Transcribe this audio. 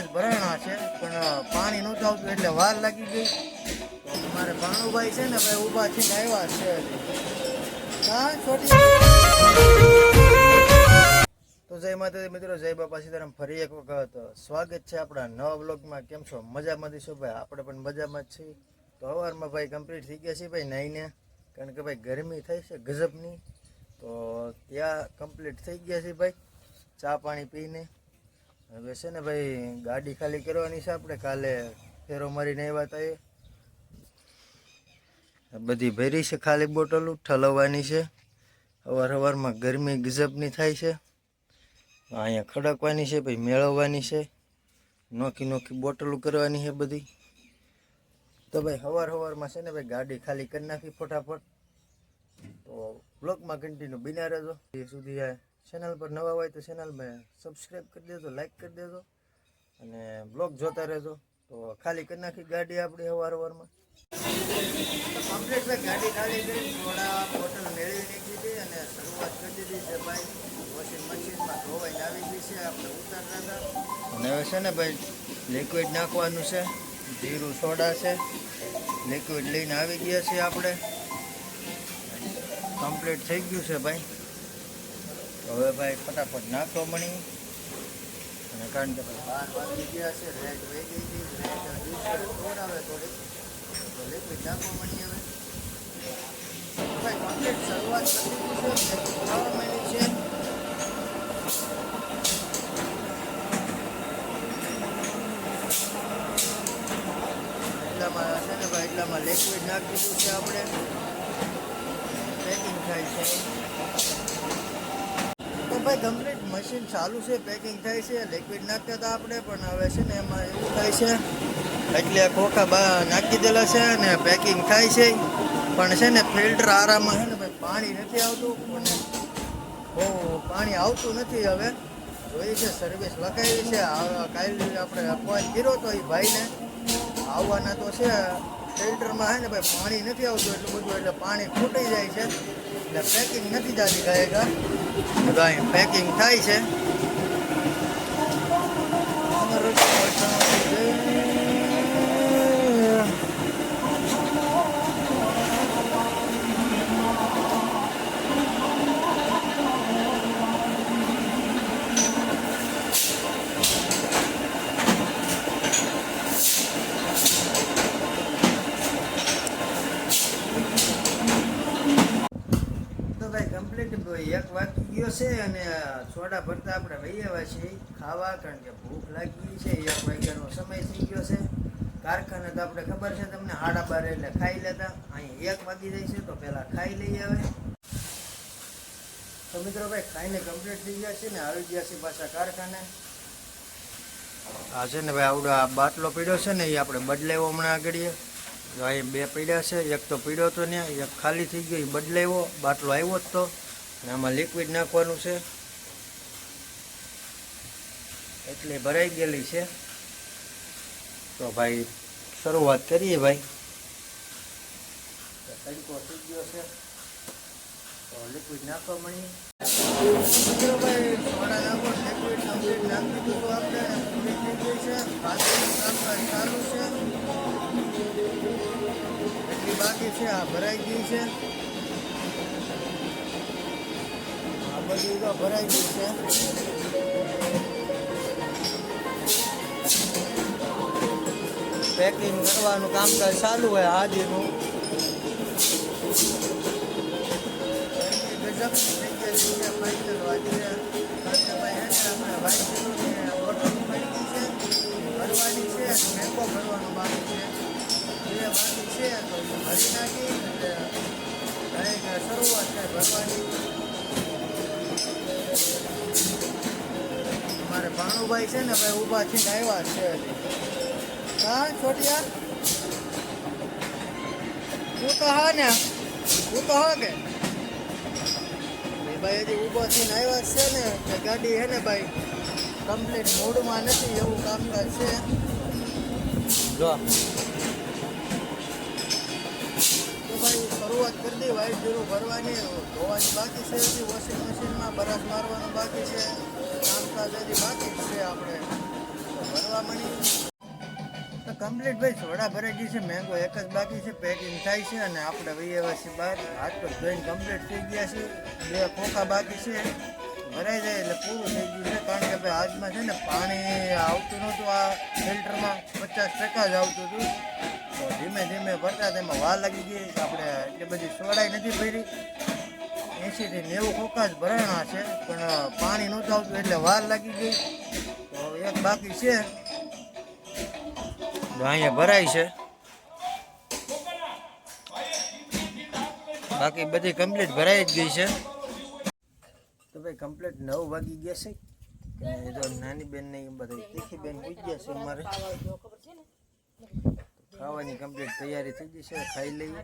જ ભરાણા છે, પણ પાણી નહોતું આવતું એટલે વાર લાગી ગઈ. મારે ભાણુભાઈ છે ને, ભાઈ ઊભા થઈને આવ્યા છે. તો જય માતાજી મિત્રો, જય બાપા સીતારામ. ફરી એક વખત સ્વાગત છે આપણા નવા બ્લોગમાં કેમ છો? મજામાં છો? ભાઈ, આપણે પણ મજામાં જ છીએ. તો સવારમાં ભાઈ કમ્પ્લીટ થઈ ગયા છે ભાઈ નાઈને. કારણ કે ભાઈ ગરમી થઈ છે, ગજબની. તો ત્યાં કમ્પ્લીટ થઈ ગયા છે ભાઈ. ચા પાણી પીને. હવે છે ને ભાઈ, ગાડી ખાલી કરવાની છે આપણે. કાલે ફેરો મારીને આવ્યા હતા એ. બધી ભરી છે ખાલી બોટલો ઠલવવાની છે. અવાર સવારમાં ગરમી ગજબની થાય છે. અહીંયા ખડકવાની છે, પછી મેળવવાની છે. નોખી નોખી બોટલો કરવાની છે બધી. તો ભાઈ સવાર સવારમાં છે ને ભાઈ, ગાડી ખાલી કરી નાખી ફટાફટ. તો બ્લોકમાં કન્ટિન્યુ બિના રહેજો. એ સુધી આ ચેનલ પર નવા હોય તો ચેનલમાં સબસ્ક્રાઈબ કરી દેજો લાઈક કરી દેજો અને બ્લોગ જોતા રહેજો. તો ખાલી કરી નાખી ગાડી આપણી સવાર વારમાં કમ્પ્લીટ ભાઈ, ગાડી ખાલી કરી બોટલ મેળવી નીકળી હતી અને શરૂઆત કરી દીધી છે ભાઈ. વોશિંગ મશીનમાં ધોવાઈને આવી ગઈ છે, આપણે ઉતારતા અને હવે છે ને ભાઈ લિક્વિડ નાખવાનું છે, જીરું સોડા છે લિક્વિડ લઈને આવી ગયા છીએ આપણે. કમ્પ્લીટ થઈ ગયું છે ભાઈ. હવે ભાઈ ફટાફટ નાખો મણી અને કારણ કે ભાઈ બાર વાગી ગયા છે રેડ વહી ગઈ હતી રેડ દિવસે આવે થોડીક. તો લિક્વિડ નાખવા મળી હવે. ભાઈ કમ્પ્લીટ શરૂઆત કરી દીધી છે ખાવા માંડી છે. એટલામાં છે ને ભાઈ, એટલામાં લિક્વિડ નાખી દીધું છે આપણે. પેકિંગ થાય છે. ભાઈ કમ્પ્લીટ મશીન ચાલુ છે પેકિંગ થાય છે લિક્વિડ નાખતા હતા આપણે, પણ હવે છે ને એમાં એવું થાય છે. એટલે ખોખા બા નાખી દેલા છે અને પેકિંગ થાય છે. પણ છે ને ફિલ્ટર આરામમાં છે ને ભાઈ, પાણી નથી આવતું અને બહુ પાણી આવતું નથી હવે. જોઈ છે સર્વિસ લખાવી છે. કાલે આપણે ફોન કર્યો તો એ ભાઈને. આવવાના તો છે. ફિલ્ટરમાં છે ને ભાઈ, પાણી નથી આવતું એટલું બધું, એટલે પાણી ખૂટી જાય છે. એટલે પેકિંગ નથી થતી ગાયગા ગાય પેકિંગ થાય છે તો ભાઈ કમ્પ્લીટ એક વાગી ગયો છે અને સોડા ભરતા આપણે વહી છીએ ખાવા, કારણ કે ભૂખ લાગી છે, એક વાગ્યાનો સમય થઈ ગયો છે. કારખાને તો આપણે ખબર છે તમને આડા બાર એટલે ખાઈ લેતા. અહીં એક વાગી જાય છે તો પહેલાં ખાઈ લઈ આવે. તો મિત્રો ભાઈ, ખાઈને કમ્પ્લીટ થઈ ગયા છે ને આવી ગયા છે પાછા કારખાને. આ છે ને ભાઈ, આવડો આ બાટલો પીડ્યો છે ને, એ આપણે બદલાવ્યો હમણાં આગળ જો અહીં બે પીડ્યા છે, એક તો પીડ્યો તો ને, એક ખાલી થઈ ગયો, એ બદલાવ્યો. બાટલો આવ્યો જ તો. આમાં લિક્વિડ નાખવાનું છે. એટલે ભરાઈ ગયેલી છે. તો ભાઈ, શરૂઆત કરીએ ભાઈ. તરીકો થઈ ગયો છે. તો લિક્વિડ નાખવા મળી ભાઈ નાખો કમ્પ્લીટ દીધું આપણે. પૂરી થઈ ગઈ છે. કામકાજ ચાલુ છે. એટલી બાકી છે, આ ભરાઈ ગઈ છે. બધું તો ભરાઈ ગયું છે. પેકિંગ કરવાનું કામકાજ ચાલુ હોય હાજીનું ભાણુભાઈ છે ને, ભાઈ ઊભા થઈને આવ્યા છે. હા, છોટિયા? તું તો હા ને. તું તો હા કે? ભાઈ હજી ઊભો થઈને આવ્યા છે ને કે ગાડી હે ને ભાઈ કમ્પ્લીટ મૂડમાં નથી એવું કામકાજ છે. જો. ભાઈ શરૂઆત કરી દઈ વાઈટ જીરું ભરવાની, ધોવાની બાકી છે હજી વોશિંગ મશીનમાં બરફ મારવાનું બાકી છે. હજી છે તો કમ્પ્લીટ ભાઈ, સોડા ભરાઈ ગઈ છે મેંગો એક જ બાકી છે પેકિંગ થાય છે અને આપણે વૈયાવાસી બહાર હાથ તો ધોઈને કમ્પ્લીટ થઈ ગયા છે બે ખોખા બાકી છે. ભરાઈ જાય એટલે પૂરું થઈ ગયું છે, કારણ કે ભાઈ આજમાં છે ને પાણી આવતું નહોતું આ ફિલ્ટરમાં પચાસ ટકા જ આવતું હતું. તો ધીમે ધીમે ભરતા તેમાં વાર લાગી ગઈ. આપણે એટલી બધી સોડાઈ નથી ભરી. એંશીથી નેવું ખોખા જ ભરાણા છે, પણ પાણી નહોતું આવતું એટલે વાર લાગી ગઈ. તો એક બાકી છે. તો અહીંયા ભરાય છે. બાકી બધી કમ્પ્લીટ ભરાઈ જ ગઈ છે. તો ભાઈ કમ્પ્લીટ નવ વાગી ગયા છે. અને જો નાની બેન ને બધા તીખી બેન પૂછી ગયા છે અમારે. ખાવાની કમ્પ્લીટ તૈયારી થઈ ગઈ છે, ખાઈ લઈએ.